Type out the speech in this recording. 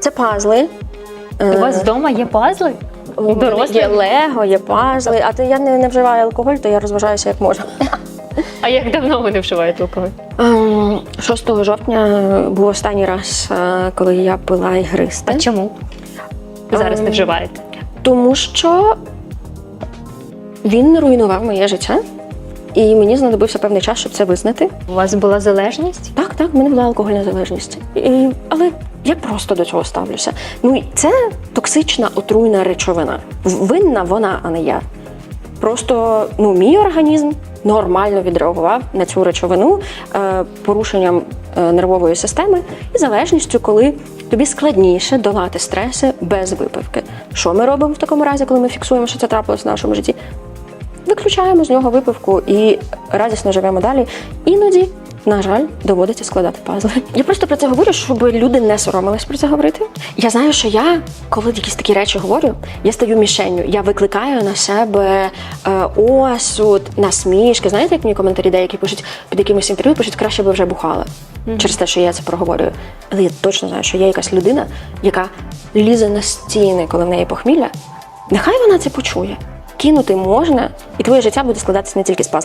Це пазли. У вас вдома є пазли? У дорослих? Є лего, є пазли. А то я не, не вживаю алкоголь, то я розважаюся як можу. А як давно ви не вживаєте алкоголь? Ем, 6 жовтня був останній раз, е, коли я пила ігристе. А чому? Зараз не Ем, вживаєте. Тому що він руйнував моє життя, і мені знадобився певний час, щоб це визнати. У вас була залежність? Так, так, в мене була алкогольна залежність. І, але я просто до цього ставлюся. Ну це токсична отруйна речовина. Винна вона, а не я. Просто ну, мій організм нормально відреагував на цю речовину е, порушенням е, нервової системи і залежністю, коли тобі складніше долати стреси без випивки. Що ми робимо в такому разі, коли ми фіксуємо, що це трапилось в нашому житті? Виключаємо з нього випивку і радісно живемо далі. Іноді, на жаль, доводиться складати пазли. Я просто про це говорю, щоб люди не соромились про це говорити. Я знаю, що я, коли якісь такі речі говорю, я стаю мішенню. Я викликаю на себе е, осуд, насмішки. Знаєте, як мені коментарі деякі пишуть під якимось інтерв'ю, пишуть, краще би вже бухала через те, що я це проговорюю. Але я точно знаю, що є якась людина, яка лізе на стіни, коли в неї похмілля. Нехай вона це почує. Кинути можна, і твоє життя буде складатися не тільки з пазлів.